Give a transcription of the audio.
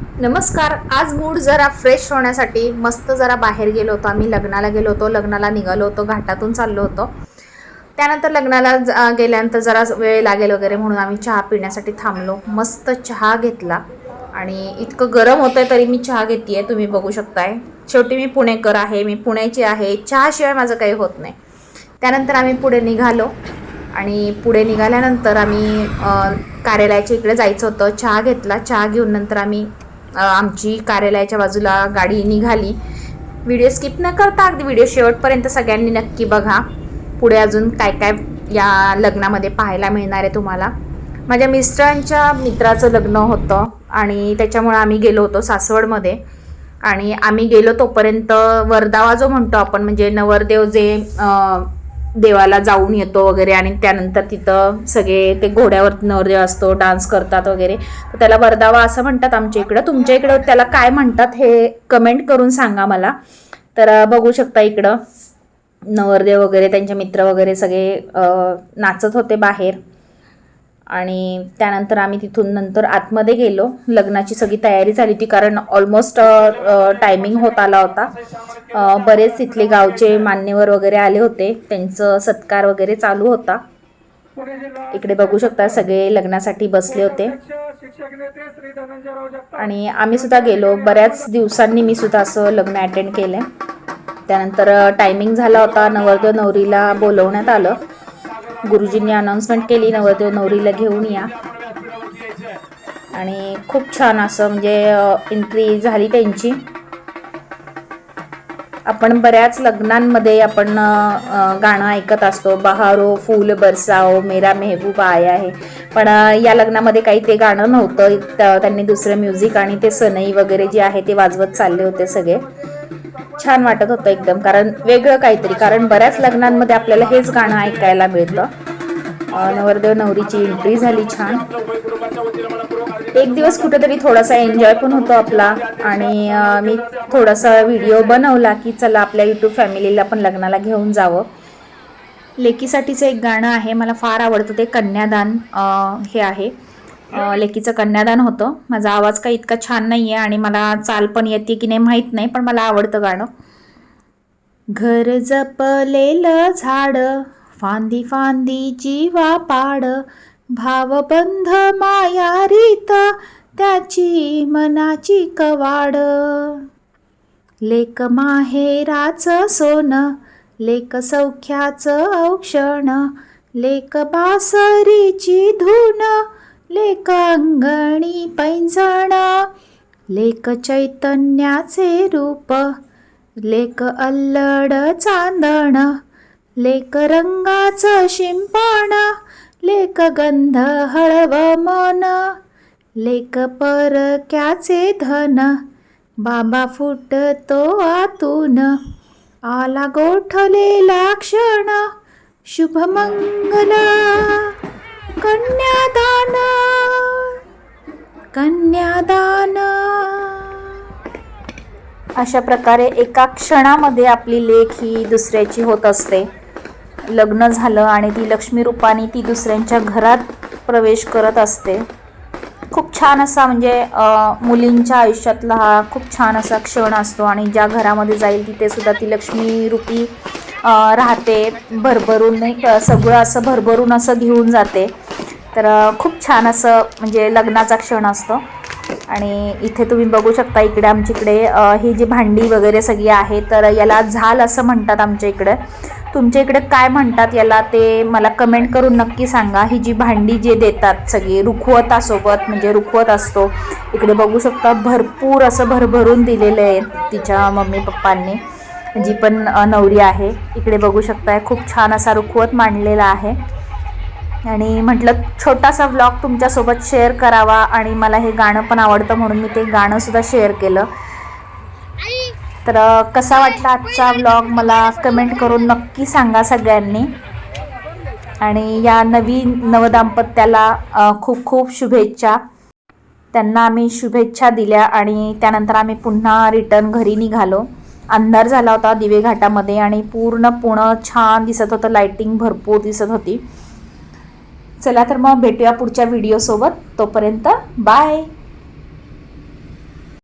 नमस्कार आज मूड जरा फ्रेश होण्यासाठी मस्त जरा बाहेर गेलो होतो आम्ही लग्नाला गेलो होतो लग्नाला निघालो होतो घाटातून चाललो होतो. त्यानंतर लग्नाला गेल्यानंतर जरा वेळ लागेल वगैरे म्हणून आम्ही चहा पिण्यासाठी थांबलो. मस्त चहा घेतला आणि इतकं गरम होतं तरी मी चहा घेते आहे तुम्ही बघू शकताय. शेवटी मी पुणेकर आहे मी पुण्याची आहे चहाशिवाय माझं काही होत नाही. त्यानंतर आम्ही पुढे निघालो आणि पुढे निघाल्यानंतर आम्ही कार्यालयाच्या इकडे जायचं होतं. चहा घेतला चहा घेऊन नंतर आम्ही आमची कार्यालयाच्या बाजूला गाडी निघाली. व्हिडिओ स्किप न करता अगदी व्हिडिओ शेवटपर्यंत सगळ्यांनी नक्की बघा. पुढे अजून काय काय या लग्नामध्ये पाहायला मिळणार आहे तुम्हाला. माझ्या मिस्टरांच्या मित्राचं लग्न होतं आणि त्याच्यामुळे आम्ही गेलो होतो सासवडमध्ये. आणि आम्ही गेलो तोपर्यंत वरदावा जो म्हणतो आपण म्हणजे नवरदेव जे देवाला जाऊन येतो वगैरे आणि त्यानंतर तिथं सगळे ते घोड्यावर नवरदेव असतो डान्स करतात वगैरे तर त्याला वरदावा असं म्हणतात आमच्या इकडं. तुमच्या इकडं त्याला काय म्हणतात हे कमेंट करून सांगा मला. तर बघू शकता इकडं. नवरदेव वगैरे त्यांचे मित्र वगैरे सगळे नाचत होते बाहेर. आणि त्यानंतर आम्ही तिथून नंतर आतमध्ये गेलो. लग्नाची सगळी तयारी झाली होती कारण ऑलमोस्ट टायमिंग होत आला होता. बरेच तिथले गावचे मान्यवर वगैरे आले होते. त्यांचं सत्कार वगैरे चालू होता. इकडे बघू शकता सगळे लग्नासाठी बसले होते. आणि आम्ही सुद्धा गेलो. बऱ्याच दिवसांनी मी सुद्धा असं लग्न अटेंड केलं त्यानंतर टायमिंग झाला होता. नवरदेव नवरीला बोलवण्यात आलं. गुरुजींनी अनाऊन्समेंट केली नवरदेव नवरीला घेऊन या. आणि खूप छान असं म्हणजे एंट्री झाली त्यांची. आपण बऱ्याच लग्नांमध्ये आपण गाणं ऐकत असतो. बहारो फूल बरसाओ मेरा मेहबूब आया आहे. पण या लग्नामध्ये काही ते गाणं नव्हतं. त्यांनी दुसरं म्युझिक आणि ते सनई वगैरे जे आहे ते वाजवत चालले होते सगळे. छान वाटत होतं एकदम कारण वेगळं काहीतरी कारण बऱ्याच लग्नांमध्ये आपल्याला हेच गाणं ऐकायला मिळतं. नवरदेव नवरीची एंट्री झाली छान. एक दिवस कुठेतरी थोडासा एन्जॉय पण होतो आपला आणि मी थोडासा व्हिडिओ बनवला की चला आपल्या यूट्यूब फॅमिलीला पण लग्नाला घेऊन जावं. लेकीसाठीचं एक गाणं आहे मला फार आवडतं ते कन्यादान हे आहे. लेकीचं कन्यादान होतं. माझा आवाज काही इतका छान नाही आहे आणि मला चाल पण येते की नाही माहीत नाही पण मला आवडतं गाणं. घर जपलेलं झाड फांदी फांदी जीवा पाड भावबंध मायारीत त्याची मनाची कवाड. लेक माहेराचं सोन लेक सौख्याचं औक्षण लेक बासरीची धून लेक अंगणी पैंजण लेक चैतन्याचे रूप लेक अल्लड चांदण लेक रंगाचं शिंपण लेक गंध हळव मन लेक परक्याचे धन बाबा फुटतो आतून आला गोठलेला क्षण शुभमंगल कन्यादा कन्यादान. अशा प्रकारे एका क्षणामध्ये आपली लेख ही दुसऱ्याची होत असते. लग्न झालं आणि ती लक्ष्मी रूपाने ती दुसऱ्यांच्या घरात प्रवेश करत असते. खूप छान असा म्हणजे मुलींच्या आयुष्यातला हा खूप छान असा क्षण असतो आणि ज्या घरामध्ये जाईल तिथे सुद्धा ती लक्ष्मी रूपी राहते. भरभरून नाही सगळं असं भरभरून असं घेऊन जाते. तर खूप छान असं म्हणजे लग्नाचा क्षण असतो. आणि इथे तुम्ही बघू शकता इकडे आमच्या इकडे ही जी भांडी वगैरे सगळी आहे तर याला झाल असं म्हणतात आमच्या इकडे. तुमच्या इकडे काय म्हणतात याला ते मला कमेंट करून नक्की सांगा. ही जी भांडी जे देतात सगळी रुखवतासोबत म्हणजे रुखवत असतो. इकडे बघू शकता भरपूर असं भरभरून दिलेलं आहे तिच्या मम्मी पप्पांनी. जी पण नवरी आहे इकडे बघू शकताय खूप छान असा रुखवत मांडलेला आहे. आणि म्हटलं छोटासा व्लॉग तुमच्यासोबत शेअर करावा आणि मला हे गाणं पण आवडतं म्हणून मी ते गाणंसुद्धा शेअर केलं. तर कसा वाटला आजचा व्लॉग मला कमेंट करून नक्की सांगा सगळ्यांनी. आणि या नवीन नवदाम्पत्याला खूप खूप शुभेच्छा. त्यांना आम्ही शुभेच्छा दिल्या आणि त्यानंतर आम्ही पुन्हा रिटर्न घरी निघालो. अंधार झाला होता दिवे घाटामध्ये आणि पूर्ण पुणं छान दिसत होतं लाईटिंग भरपूर दिसत होती. चला तर मग भेटूया पुढच्या व्हिडिओसोबत तोपर्यंत बाय